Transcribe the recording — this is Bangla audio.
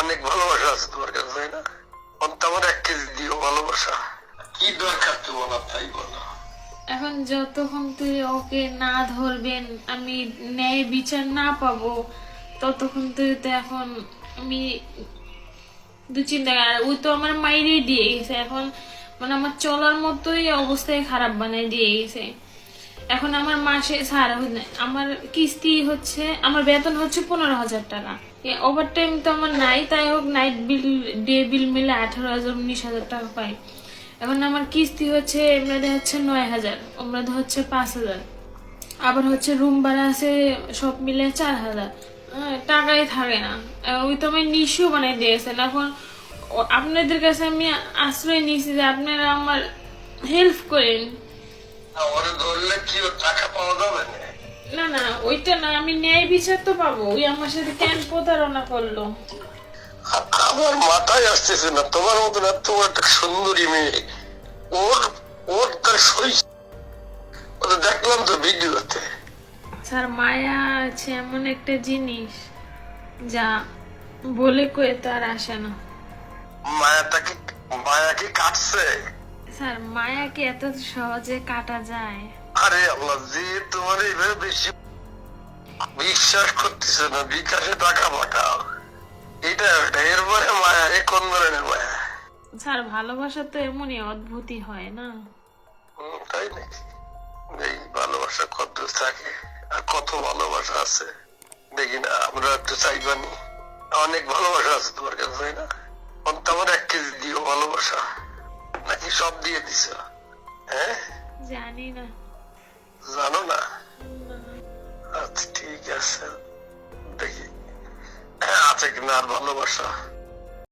অনেক ভালোবাসা আছে তোমার কাছে তাই না? অন্ত আমার এক কেজি দিও ভালোবাসা। কি দরকার তোমার তাই বলো। এখন যতক্ষণ তুই ওকে না ধরবেন আমি ন্যায় বিচার না পাবো ততক্ষণ তুই তো এখন আমি দু চিন্তা কর- আর ওই তো আমার মাইরেই দিয়ে গেছে। এখন মানে আমার চলার মতোই অবস্থায় খারাপ বানাই দিয়ে গেছে। এখন আমার মাসে সারা আমার কিস্তি হচ্ছে, আমার বেতন হচ্ছে পনেরো হাজার টাকা। ওভার টাইম তো আমার নাই, তাই হোক নাইট বিল ডে বিল মিলে আঠারো হাজার, উনিশ হাজার টাকা পাই। এখন আমার কিস্তি হচ্ছে এমরাদে হচ্ছে নয় হাজার ওমরাদে হচ্ছে পাঁচ হাজার। আবার হচ্ছে রুম ভাড়া আছে, সব মিলে চার হাজার। টাকাই থাকে না। ওই তো আমি নিশিও বানাই দিয়েছেন এখন আপনাদের কাছে আমি আশ্রয় নিয়েছি যে আপনারা আমার হেল্প করেন। ওরে ধরলে কি টাকা পাওয়া যাবে? না না ওইটা না আমি ন্যায় বিচার তো পাবো। ওই আমার সাথে কেন প্রতারণা করল? আমার মাথায় আসতেছে না। তোমার মতন এত একটা সুন্দরী মেয়ে। ওর ওর তার ওটা দেখলাম তো ভিডিওতে। স্যার মায়া আছে এমন একটা জিনিস যা বলে কয়ে তো আর আসে না। মায়াটাকে মায়াকে কাটছে? স্যার মায়াকে এত সহজে কাটা যায়। আরে আল্লাহ যে তোমার এইভাবে বেশি বিশ্বাস করতেছে না বিকাশে টাকা পাঠাও। এটা এরপরে মায়া এ কোন ধরনের মায়া? স্যার ভালোবাসা তো এমনই অদ্ভুতই হয় না? তাই নাকি? এই ভালোবাসা কত থাকে আর কত ভালোবাসা আছে? দেখি না আমরা একটু চাইবানি। অনেক ভালোবাসা আছে তোমার কাছে তাই না? এক কেজি দিও ভালোবাসা। নাকি সব দিয়ে দিছ? হ্যাঁ? জানি না। জানো না। আচ্ছা ঠিক আছে। দেখি। হ্যাঁ আছে কিনা আর ভালোবাসা?